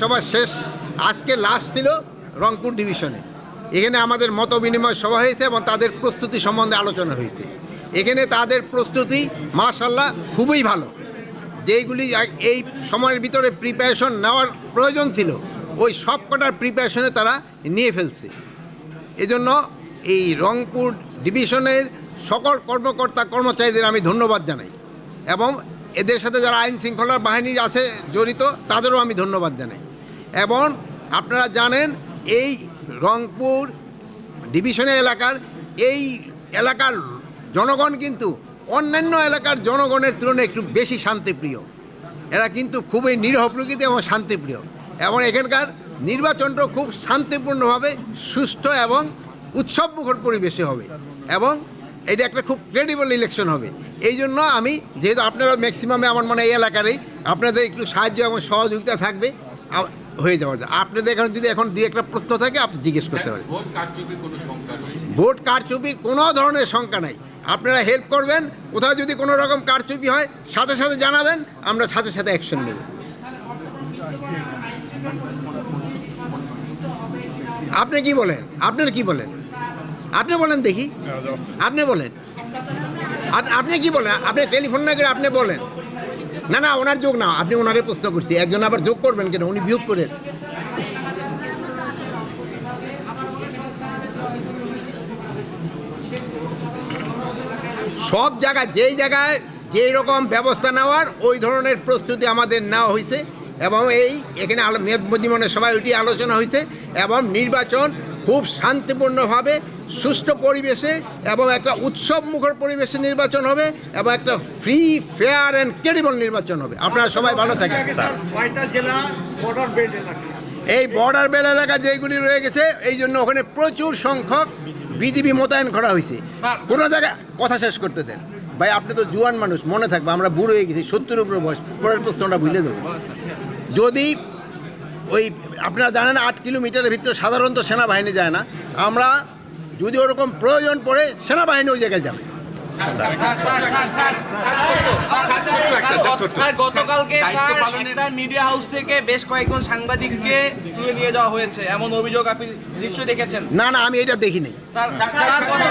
সভা শেষ। আজকে লাস্ট ছিল রংপুর ডিভিশনে এখানে আমাদের মত বিনিময় সভা হয়েছে এবং তাদের প্রস্তুতি সম্বন্ধে আলোচনা হয়েছে। এখানে তাদের প্রস্তুতি মাশাল্লাহ খুবই ভালো। যেইগুলি এই সময়ের ভিতরে প্রিপারেশন নেওয়ার প্রয়োজন ছিল, ওই সব কটার প্রিপারেশনে তারা নিয়ে ফেলছে। এজন্য এই রংপুর ডিভিশনের সকল কর্মকর্তা, কর্মচারীদের আমি ধন্যবাদ জানাই এবং এদের সাথে যারা আইন শৃঙ্খলা বাহিনী আছে জড়িত, তাদেরও আমি ধন্যবাদ জানাই। এবং আপনারা জানেন এই রংপুর ডিভিশনের এলাকার এই এলাকার জনগণ কিন্তু অন্যান্য এলাকার জনগণের তুলনায় একটু বেশি শান্তিপ্রিয়। এরা কিন্তু খুবই নিরহ প্রকৃতি এবং শান্তিপ্রিয়। এবং এখানকার নির্বাচনটা খুব শান্তিপূর্ণভাবে সুস্থ এবং উৎসবমুখর পরিবেশে হবে এবং এটা একটা খুব ক্রেডিবল ইলেকশন হবে। এই জন্য আমি যেহেতু আপনারা ম্যাক্সিমামে আমার মনে হয় এই এলাকারই, আপনাদের একটু সাহায্য এবং সহযোগিতা থাকবে। হয়ে যাওয়া যায় আপনাদের এখানে যদি এখন দুই একটা প্রশ্ন থাকে আপনি জিজ্ঞেস করতে পারেন। ভোট কারচুপির কোনো ধরনের শঙ্কা নাই। আপনারা হেল্প করবেন কোথাও যদি কোনো রকম কারচুপি হয় সাথে সাথে জানাবেন আমরা সাথে সাথে অ্যাকশন নেব। আপনি কি বলেন? আপনার কি বলেন? আপনি বলেন দেখি। আপনি বলেন। আপ- আপনি কি বলেন? আপনি টেলিফোন না করে আপনি বলেন। না না, ওনার যোগ না, আপনি ওনারে প্রশ্ন করছি। একজন আবার যোগ করবেন কেন? উনি বিয়োগ করেন। সব জায়গায়, যেই জায়গায় যেই রকম ব্যবস্থা নেওয়ার, ওই ধরনের প্রস্তুতি আমাদের নেওয়া হয়েছে। এবং এই, এখানে আলো মেদমদিমনের সবাই ওইটি আলোচনা হয়েছে। এবং নির্বাচন খুব শান্তিপূর্ণভাবে সুষ্ঠু পরিবেশে এবং একটা উৎসব মুখর পরিবেশে নির্বাচন হবে এবং একটা ফ্রি ফেয়ার অ্যান্ড ক্রেডিবল নির্বাচন হবে। আপনারা সবাই ভালো থাকেন। এই বর্ডার বেল এলাকা যেগুলি রয়ে গেছে এই জন্য ওখানে প্রচুর সংখ্যক বিজিবি মোতায়েন করা হয়েছে। কোনো জায়গায় কথা শেষ করতে দেন। ভাই আপনি তো জুয়ান মানুষ মনে থাকবে আমরা বুড়ো হয়ে গেছি সত্তর উপরে বয়স পরের প্রশ্নটা ভুলে দেবো যদি ওই আপনারা জানেন আট কিলোমিটারের ভিতরে সাধারণত সেনাবাহিনী যায় না আমরা যদি ওরকম প্রয়োজন পড়ে সেনাবাহিনী ওই জায়গায় যাবে গতকালকে মিডিয়া হাউস থেকে বেশ কয়েকজন সাংবাদিককে তুলে নিয়ে যাওয়া হয়েছে এমন অভিযোগ আপনি নিশ্চয়ই দেখেছেন না না আমি এটা দেখিনি স্যার স্যার গত-